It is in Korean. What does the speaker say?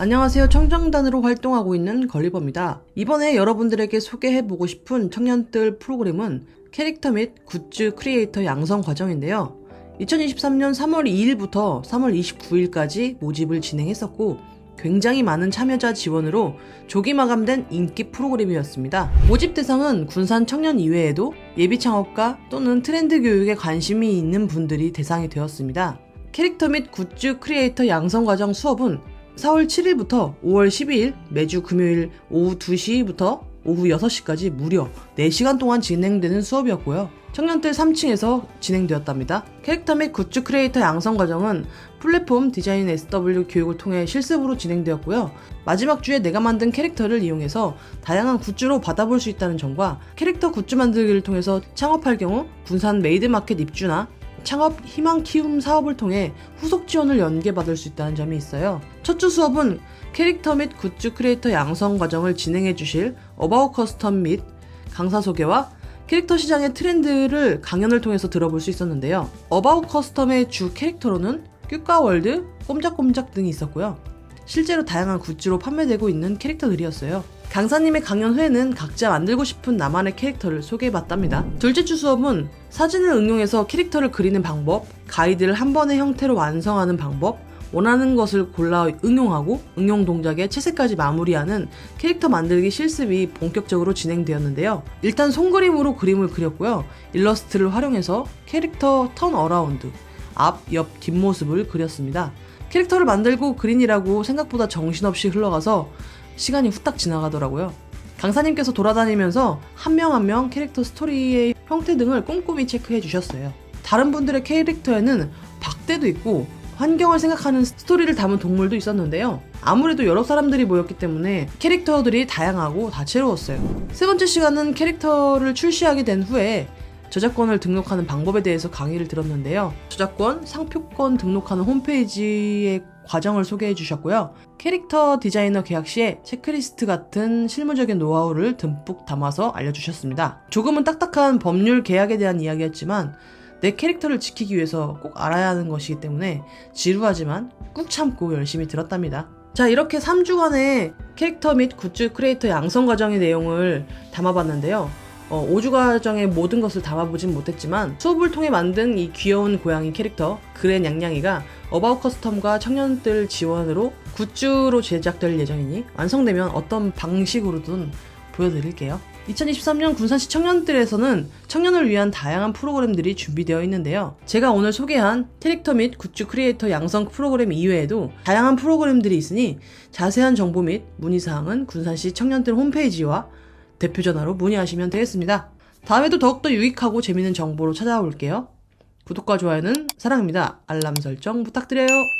안녕하세요. 청정단으로 활동하고 있는 걸리버입니다. 이번에 여러분들에게 소개해보고 싶은 청년들 프로그램은 캐릭터 및 굿즈 크리에이터 양성 과정인데요. 2023년 3월 2일부터 3월 29일까지 모집을 진행했었고, 굉장히 많은 참여자 지원으로 조기 마감된 인기 프로그램이었습니다. 모집 대상은 군산 청년 이외에도 예비 창업가 또는 트렌드 교육에 관심이 있는 분들이 대상이 되었습니다. 캐릭터 및 굿즈 크리에이터 양성 과정 수업은 4월 7일부터 5월 12일 매주 금요일 오후 2시부터 오후 6시까지 무려 4시간 동안 진행되는 수업이었고요. 청년들 3층에서 진행되었답니다. 캐릭터 및 굿즈 크리에이터 양성 과정은 플랫폼 디자인 SW 교육을 통해 실습으로 진행되었고요. 마지막 주에 내가 만든 캐릭터를 이용해서 다양한 굿즈로 받아볼 수 있다는 점과 캐릭터 굿즈 만들기를 통해서 창업할 경우 군산 메이드마켓 입주나 창업 희망 키움 사업을 통해 후속 지원을 연계받을 수 있다는 점이 있어요. 첫 주 수업은 캐릭터 및 굿즈 크리에이터 양성 과정을 진행해 주실 어바웃 커스텀 및 강사 소개와 캐릭터 시장의 트렌드를 강연을 통해서 들어볼 수 있었는데요. 어바웃 커스텀의 주 캐릭터로는 뀨가월드, 꼼짝꼼짝 등이 있었고요. 실제로 다양한 굿즈로 판매되고 있는 캐릭터들이었어요. 강사님의 강연 후에는 각자 만들고 싶은 나만의 캐릭터를 소개해봤답니다. 둘째 주 수업은 사진을 응용해서 캐릭터를 그리는 방법, 가이드를 한 번의 형태로 완성하는 방법, 원하는 것을 골라 응용하고 응용 동작에 채색까지 마무리하는 캐릭터 만들기 실습이 본격적으로 진행되었는데요. 일단 손그림으로 그림을 그렸고요. 일러스트를 활용해서 캐릭터 턴 어라운드, 앞, 옆, 뒷모습을 그렸습니다. 캐릭터를 만들고 그린이라고 생각보다 정신없이 흘러가서 시간이 후딱 지나가더라고요. 강사님께서 돌아다니면서 한 명 한 명 캐릭터 스토리의 형태 등을 꼼꼼히 체크해 주셨어요. 다른 분들의 캐릭터에는 박대도 있고 환경을 생각하는 스토리를 담은 동물도 있었는데요. 아무래도 여러 사람들이 모였기 때문에 캐릭터들이 다양하고 다채로웠어요. 세 번째 시간은 캐릭터를 출시하게 된 후에 저작권을 등록하는 방법에 대해서 강의를 들었는데요. 저작권, 상표권 등록하는 홈페이지의 과정을 소개해 주셨고요. 캐릭터 디자이너 계약 시에 체크리스트 같은 실무적인 노하우를 듬뿍 담아서 알려주셨습니다. 조금은 딱딱한 법률 계약에 대한 이야기였지만 내 캐릭터를 지키기 위해서 꼭 알아야 하는 것이기 때문에 지루하지만 꾹 참고 열심히 들었답니다. 자, 이렇게 3주간의 캐릭터 및 굿즈 크리에이터 양성 과정의 내용을 담아봤는데요. 어, 5주 과정의 모든 것을 담아보진 못했지만 수업을 통해 만든 이 귀여운 고양이 캐릭터 그랜 양양이가 어바웃 커스텀과 청년들 지원으로 굿즈로 제작될 예정이니 완성되면 어떤 방식으로든 보여드릴게요. 2023년 군산시 청년들에서는 청년을 위한 다양한 프로그램들이 준비되어 있는데요. 제가 오늘 소개한 캐릭터 및 굿즈 크리에이터 양성 프로그램 이외에도 다양한 프로그램들이 있으니 자세한 정보 및 문의사항은 군산시 청년들 홈페이지와 대표 전화로 문의하시면 되겠습니다. 다음에도 더욱더 유익하고 재밌는 정보로 찾아올게요. 구독과 좋아요는 사랑입니다. 알람 설정 부탁드려요.